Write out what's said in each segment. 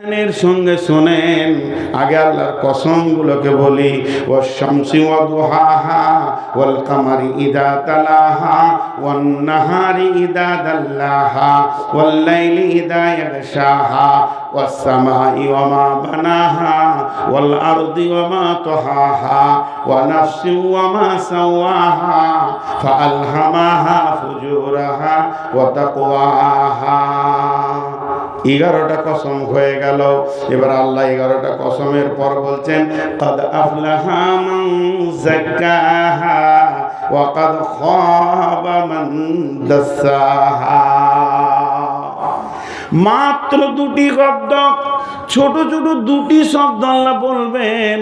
এর সঙ্গে শোনেন, আগে আল্লাহর কসমগুলোকে বলি ও শামসি ওয়া দুহাহা ওয়াল কামারি ইদা তালাহা ওয়ান নাহারি ইদা দাল্লাহা ওয়াল লাইলি ইদা ইয়াগশাহা ওয়াস সামাই ওয়া মা বানাহা ওয়াল আরদি ওয়া মা তাহাহা ওয়া নাফসি ওয়া মা সাওয়াহা ফাআলহামাহা ফুজুরাহা ওয়া তাকওয়াহা এগারোটা কসম হয়ে গেল। এবার আল্লাহ এগারোটা কসমের পর বলছেন, কদ খাবা মাত্র দুটি শব্দ ছোট ছোট দুটি শব্দ আল্লাহ বলবেন,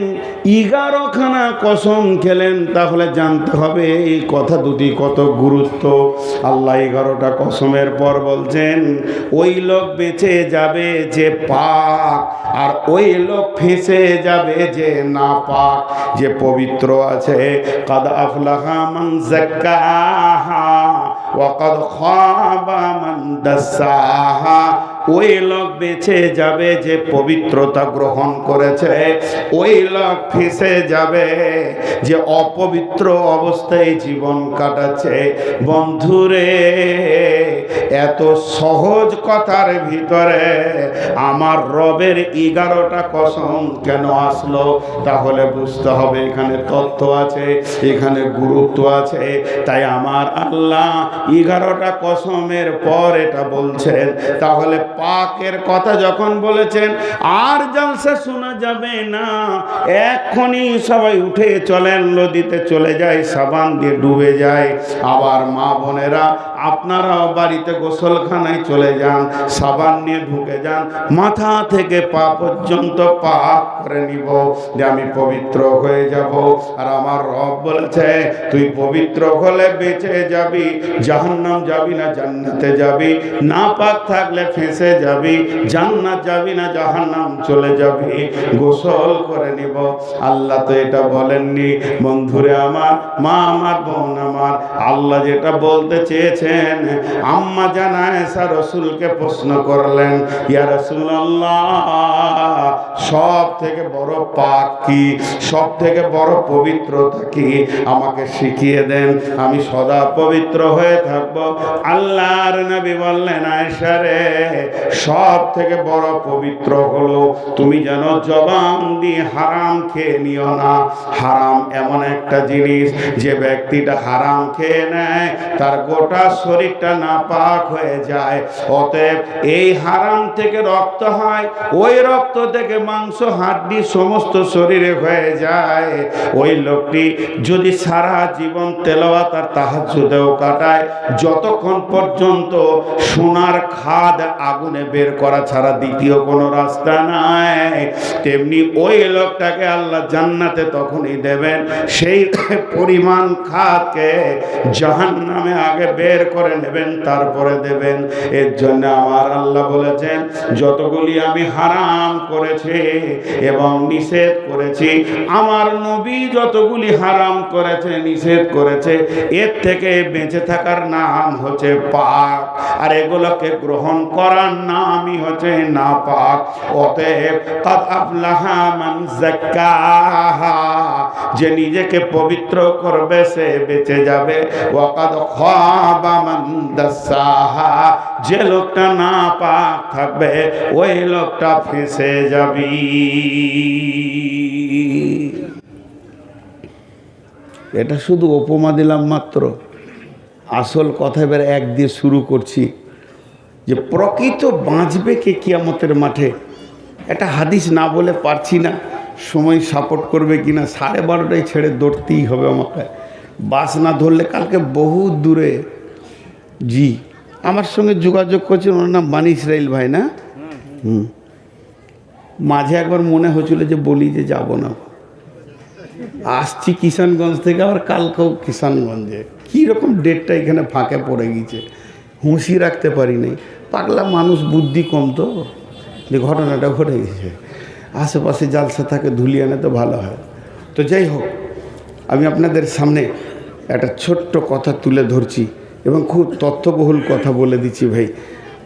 এগারোখানা কসম খেলেন, তাহলে জানতে হবে এই কথা দুটি কত গুরুত্ব। আল্লাহ এগারোটা কসমের পর বলছেন, ওই লোক বেঁচে যাবে যে পাক, আর ওই লোক ফেঁসে যাবে যে না পাক যে পবিত্র আছে, কাদ আফলাহা মান যাক্কাহা, ওয়া কাদ খাবা মান দাসাহা। ওই লোক বেঁচে যাবে যে পবিত্রতা গ্রহণ করেছে। ওই লোক ফেসে যাবে যে অপবিত্র অবস্থায় জীবন কাটাচ্ছে। বন্ধুরে, এত সহজ কথার ভিতরে আমার রবের এগারোটা কসম কেন আসলো? তাহলে বুঝতে হবে এখানে তথ্য আছে, এখানে গুরুত্ব আছে। তাই আমার আল্লাহ এগারোটা কসমের পর এটা বলছেন। তাহলে পাকের কথা যখন বলেছেন, আর জলসা শোনা যাবে না। এক্ষুনি সবাই উঠে চলেন, নদীতে চলে যায়, সাবান দিয়ে ডুবে যায়। আবার মা বোনেরা, আপনারাও বাড়িতে গোসলখানায় চলে যান, সাবান নিয়ে ঢুকে যান। মাথা থেকে পা পর্যন্ত পাক করে নিব, যে আমি পবিত্র হয়ে যাব। আর আমার রব বলেছে, তুই পবিত্র হলে বেঁচে যাবি, জাহান্নাম যাবি না, জান্নাতে যাবি। না পাক থাকলে ফেঁসে যাবি, জান্নাত যাবি না জাহান্নাম চলে যাবি। গোসল করে নিব। আল্লাহ তো এটা বলেননি। বন্ধুরে আমার, মা আমার, বোন আমার, আল্লাহ যেটা বলতে চেয়েছেন, আম্মা জানায় সা রসুলকে প্রশ্ন করলেন, ইয়া রসুল্লাহ সব থেকে বড় পাক কি? সব থেকে বড় পবিত্রতা কি? আমাকে শিখিয়ে দেন। আমি সদা পবিত্র হয়ে থাকব। আল্লাহর নবী বললেন আয়সা রে সব থেকে বড় পবিত্র হলো, তুমি যেন জবান দিয়ে হারাম খেয়ে নিও না। হারাম এমন একটা জিনিস, যে ব্যক্তিটা হারাম খেয়ে নেয়, তার গোটা শরীরটা নাপাক হয়ে যায়। অতএব এই হারাম থেকে রক্ত হয়, ওই রক্ত থেকে মাংস, হাড্ডি সমস্ত শরীরে হয়ে যায়। ওই লোকটি যদি সারা জীবন তেলাওয়াত আর তাহাজ্জুদেও কাটায়, যতক্ষণ পর্যন্ত সোনার খাদ আগুনে বের করা ছাড়া দ্বিতীয় কোনো রাস্তা নাই। তেমনি ওই লোকটাকে আল্লাহ জান্নাতে তখনই দেবেন। সেই পরিমাণ খাদকে জাহান নামে আগে বের করে নেবেন, তারপরে দেবেন। এর জন্য আমার আল্লাহ বলেছেন, যতগুলি আমি হারাম করেছি এবং নিষেধ করেছি, আমার নবী যতগুলি হারাম করেছে, নিষেধ করেছে, এর থেকে বেঁচে থাকার নাম হচ্ছে পাক আর এগুলোকে গ্রহণ করার নামই হচ্ছে না পাক অতএব কাদ আফলাহা যে নিজেকে পবিত্র করবে, সে বেঁচে যাবে। ওয়াকাদ খাবা যে লোকটা না পাক থাকবে, ওই লোকটা ফেসে যাবি। এটা শুধু উপমা দিলাম মাত্র। আসল কথা এবার এক দিয়ে শুরু করছি। যে প্রকৃত বাঁচবে কে কিয়ামতের মাঠে? একটা হাদিস না বলে পারছি না। সময় সাপোর্ট করবে কি না সাড়ে বারোটায় ছেড়ে দৌড়তেই হবে আমাকে। বাস না ধরলে কালকে বহু দূরে। জি, আমার সঙ্গে যোগাযোগ করছেন, ওনার নাম বানি ইসরাইল ভাই না? হুম। মাঝে একবার মনে হচ্ছিল যে বলি যে যাব না। আসছি কিষানগঞ্জ থেকে, আবার কালকেও কিষানগঞ্জে। কীরকম ডেটটা এখানে ফাঁকে পড়ে গিয়েছে? হুঁশি রাখতে পারি নাই। পাগলা মানুষ বুদ্ধি কম তো। যে ঘটনাটা ঘটে গেছে। আশেপাশে জালসা থাকে ধুলিয়ানে তো ভালো হয়। তো যাই হোক, আমি আপনাদের সামনে একটা ছোট্ট কথা তুলে ধরছি এবং খুব তথ্যবহুল কথা বলে দিচ্ছি ভাই।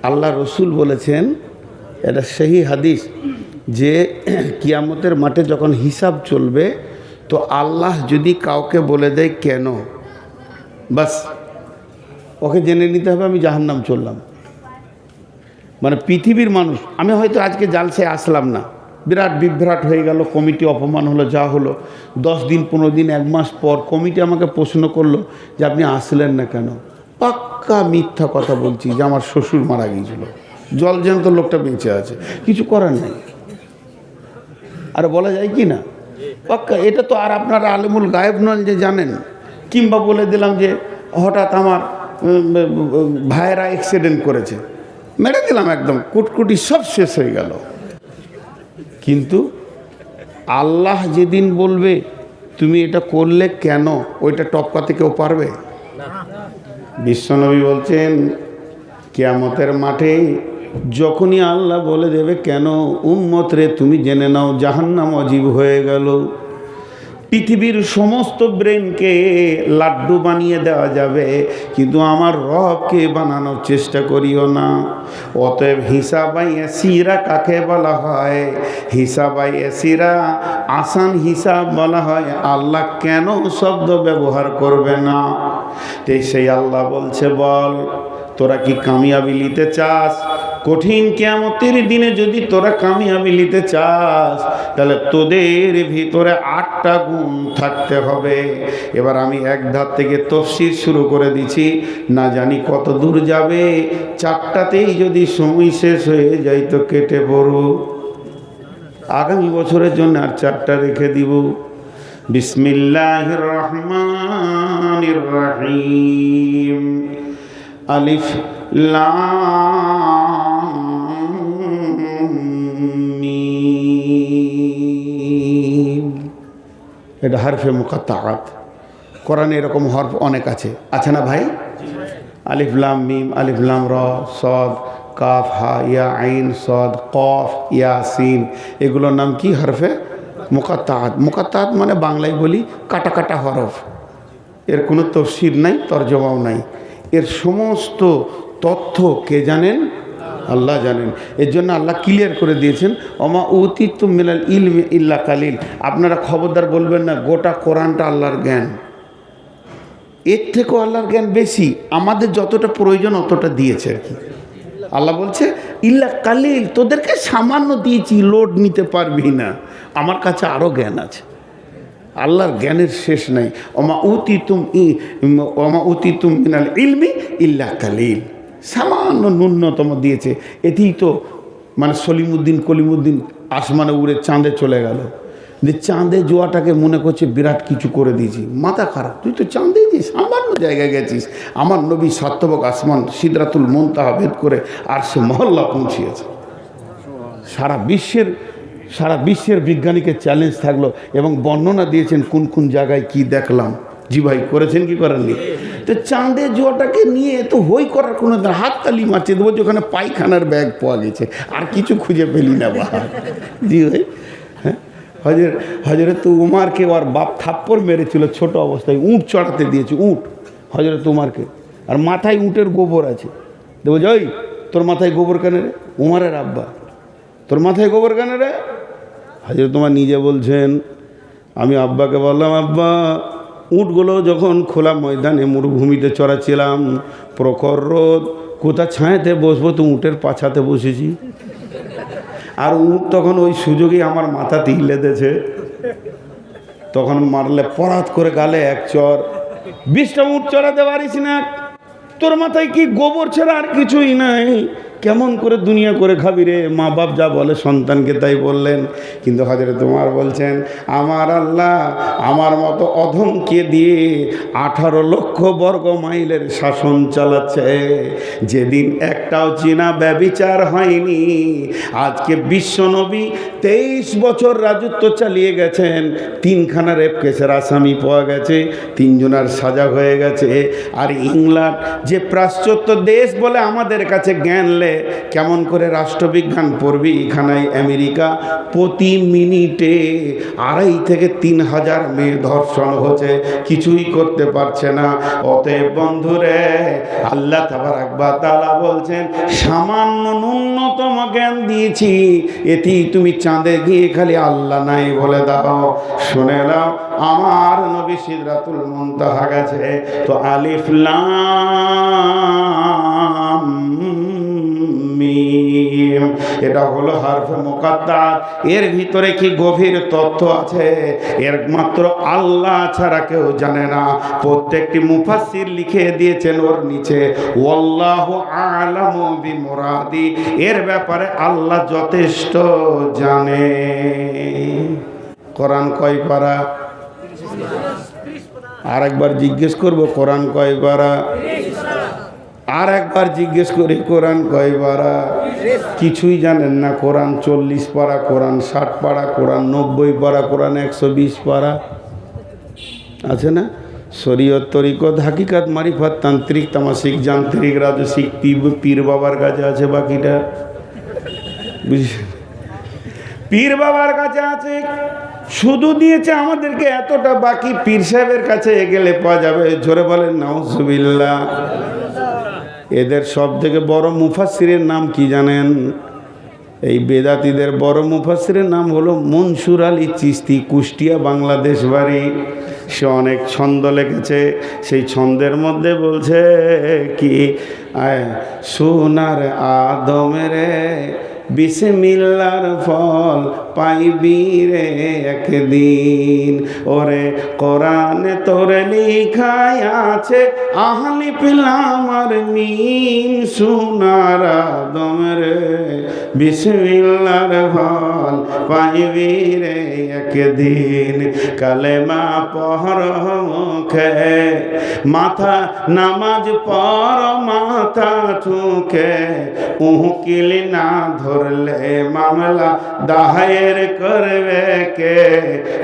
আল্লাহ রসুল বলেছেন, এটা সেই হাদিস যে কিয়ামতের মাঠে যখন হিসাব চলবে, তো আল্লাহ যদি কাউকে বলে দেয় কেন? বাস, ওকে জেনে নিতে হবে, আমি জাহান্নাম চললাম। মানে পৃথিবীর মানুষ, আমি হয়তো আজকে জালসে আসলাম না। বিরাট বিভ্রাট হয়ে গেল, কমিটি অপমান হলো, যা হলো। দশ দিন, পনেরো দিন, এক মাস পর কমিটি আমাকে প্রশ্ন করল যে আপনি আসলেন না কেন? পাক্কা মিথ্যা কথা বলছি যে আমার শ্বশুর মারা গিয়েছিল। জল জ্যান্ত লোকটা বেঁচে আছে। কিছু করার নেই। আর বলা যায় কি না? পাক্কা, এটা তো আর আপনারা আলেমুল গায়েব নন যে জানেন। কিংবা বলে দিলাম যে হঠাৎ আমার ভাইয়েরা অ্যাক্সিডেন্ট করেছে। মেরে দিলাম একদম, কুটকুটি সব শেষ হয়ে গেল। কিন্তু আল্লাহ যেদিন বলবে, তুমি এটা করলে কেন? ওইটা টপকাতে কেউ পারবে? বিশ্বনবী বলছেন, কেয়ামতের মাঠে যখনই আল্লাহ বলে দেবে কেন উম্মত রে তুমি জেনে নাও, জাহান্নাম অজীব হয়ে গেল। পৃথিবীর সমস্ত ব্রেনকে লাড্ডু বানিয়ে দেওয়া যাবে, কিন্তু আমার রবকে বানানোর চেষ্টা করিও না। অতএব হিসাবাই এসিরা কাকে বলা হয়? হিসাবাই এসিরা আসান হিসাব বলা হয়, আল্লাহ কেন শব্দ ব্যবহার করবে না? সেই আল্লাহ বলছে, বল, তোরা কি কামিয়াবি নিতে চাস? কঠিন কেয়ামতের দিনে যদি তোরা কামিয়াবি নিতে চাস, তাহলে তোদের ভিতরে আটটা গুণ থাকতে হবে। এবার আমি এক ধার থেকে তফসির শুরু করে দিছি না জানি কত দূর যাবে। চারটাতেই যদি সময় শেষ হয়ে যায় তো কেটে পড়ো। আগামী বছরের জন্য আর চারটা রেখে দিব। বিসমিল্লাহ রহমান রহিম। আলিফ লাম। এটা হরফে মুকাত্তাআত কোরআনে এরকম হরফ অনেক আছে। আছে না ভাই? আলিফলাম মিম আলিফলাম র, সদ, কাফ, হা, ইয়া, আইন, সদ, কফ ইয়া সিন এগুলোর নাম কি হরফে? মুকাত্তাআত মুকাত্তাআত মানে বাংলায় বলি কাটা কাটা হরফ। এর কোনো তফসির নাই, তর্জমাও নাই। এর সমস্ত তথ্য কে জানেন? আল্লাহ জানেন। এর জন্য আল্লাহ ক্লিয়ার করে দিয়েছেন অমা উতিত মিলাল ইল ইল্লা কালিল। আপনারা খবরদার বলবেন না, গোটা কোরআনটা আল্লাহর জ্ঞান। এর থেকেও আল্লাহর জ্ঞান বেশি, আমাদের যতটা প্রয়োজন অতটা দিয়েছে আর কি। আল্লাহ বলছে, ইল্লা কালিল, তোদেরকে সামান্য দিয়েছি, লোড নিতে পারবি না। আমার কাছে আরও জ্ঞান আছে। আল্লাহর জ্ঞানের শেষ নাই অমা উতি তুম অমা উতি তুম মিনাল ইলমি ইল্লা কালিল। সামান্য ন্যূনতম দিয়েছে। এতেই তো মানে সলিমুদ্দিন কলিমুদ্দিন আসমানে উড়ে চাঁদে চলে গেল। যে চাঁদে জোয়াটাকে মনে করছে বিরাট কিছু করে দিয়েছি। মাথা খারাপ। তুই তো চাঁদেই যে সামান্য জায়গায় গেছিস। আমার নবী সাত্যবক আসমান সিদরাতুল মন্তাহা ভেদ করে আর সে মহল্লা পৌঁছিয়েছে। সারা বিশ্বের সারা বিশ্বের বিজ্ঞানীকে চ্যালেঞ্জ থাকল এবং বর্ণনা দিয়েছেন কোন কোন জায়গায় কি দেখলাম। জি ভাই, করেছেন কি করেননি? তো চাঁদে জোয়াটাকে নিয়ে তো হই করার কোনো দরকার- হাত তালি মারছে দেবো ওখানে পায়খানার ব্যাগ পাওয়া গেছে। আর কিছু খুঁজে পেলি না বা জি ভাই হ্যাঁ? হজর হজরত উমারকে ওর বাপ থাপ্পড় মেরেছিল ছোট অবস্থায়, উঁট চড়াতে দিয়েছে, উঁট, হজরত উমারকে। আর মাথায় উঁটের গোবর আছে। দেবো যাই তোর মাথায় গোবর কেন রে? উমারের আব্বা। তোর মাথায় গোবর কেন রে? হাজির তোমার নিজে বলছেন, আমি আব্বাকে বললাম, আব্বা উঁটগুলো যখন খোলা ময়দানে মরুভূমিতে চড়াচ্ছিলাম, প্রখর রোদ, কোথা ছায়াতে বসবো, তো উঁটের পাছাতে বসেছি। আর উঁট তখন ওই সুযোগে আমার মাথা তিলে তখন মারলে পরাত করে গালে এক চর। বিশটা উঁট চড়াতে পারিস না। তোর মাথায় কি গোবর ছাড়া আর কিছুই নাই? কেমন করে দুনিয়া করে খাবি রে? মা বাপ যা বলে সন্তানকে তাই বললেন। কিন্তু হাজারে তোমার বলছেন, আমার আল্লাহ আমার মতো অধমকে দিয়ে আঠারো লক্ষ বর্গ মাইলের শাসন চালাচ্ছে। যেদিন একটাও চীনা ব্যবিচার হয়নি, আজকে বিশ্বনবী তেইশ বছর রাজত্ব চালিয়ে গেছেন। তিনখানা রেপ কেসের আসামি পাওয়া গেছে, তিনজনার সাজা হয়ে গেছে। আর ইংল্যান্ড যে পাশ্চাত্য দেশ বলে আমাদের কাছে জ্ঞান লে কেমন করে রাষ্ট্রবিজ্ঞান পড়বি এখানে আমেরিকা? প্রতি মিনিটে আড়াই থেকে তিন হাজার মেয়ে ধর্ষণ হচ্ছে, কিছুই করতে পারছে না। অতএব বন্ধুরে, আল্লাহ তাবার আকবার তালা বলছেন, সামান্য ন্যূনতম জ্ঞান দিয়েছি, এতেই তুমি চাঁদে গিয়ে খালি আল্লাহ নাই বলে দাও। শুনে নাও, আমার নবী সিদরাতুল মুনতাহা গেছে, তো আলিফ লাম। মিম এটা হলো হারফে মোকাদ্দার এর ভিতরে কি গভীর তথ্য আছে? এর মাত্র আল্লাহ ছাড়া কেউ জানে না। প্রত্যেকটি মুফাসসির লিখে দিয়েছেন ওর নিচে, ওয়াল্লাহু আলামু বিমুরাদি। এর ব্যাপারে আল্লাহ যথেষ্ট জানে। কোরআন কয় পারা? আর একবার জিজ্ঞেস করব, কোরআন কয় পারা? আর একবার জিজ্ঞেস করি, কোরআন কয় পারা? কিছুই জানেন না, কোরআন চল্লিশ পারা, কোরআন ষাট পারা, কোরআন নব্বই পারা, কোরআন একশো বিশ পারা। আছে না? শরীয়ত তরিকত হাকিকাত মারিফাত তান্ত্রিক তামাসিক যান্ত্রিক রাজসিক পীর- বাবার কাছে আছে বাকিটা? বুঝছেন পীর বাবার কাছে আছে। শুধু দিয়েছে আমাদেরকে এতটা, বাকি পীর সাহেবের কাছে গেলে পাওয়া যাবে। জোরে বলেন, নাউজুবিল্লাহ। এদের সব থেকে বড় মুফাসিরের নাম কি জানেন? এই বেদাতিদের বড় মুফাসিরের নাম হলো মনসুর আলী চিস্তি, কুষ্টিয়া বাংলাদেশ বাড়ি। সে অনেক ছন্দ লেগেছে সেই ছন্দের মধ্যে বলছে কি সোনার আদমের বিসমিল্লার ফল পাইবি রে একদিন। ওরে কোরআনে তোরে লিখাই আছে আহলি পেলাম আর মিন দম আদমের বিসমিল্লার ফল পাইবি রে একদিন কালেমা পহর মুখে, মাথা নামাজ পর মাথা ঠুকে, উহকিল না ধরলে মামলা দাহের করবে কে?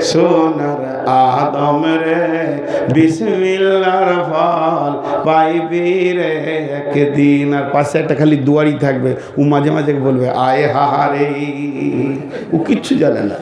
সোনার আদম রে বিসমিল্লার ফল পাইবি রে একদিন, আর পাশে একটা খালি দুয়ারি থাকবে, ও মাঝে মাঝে বলবে আয় হাহারে ও কিচ্ছু জানে না।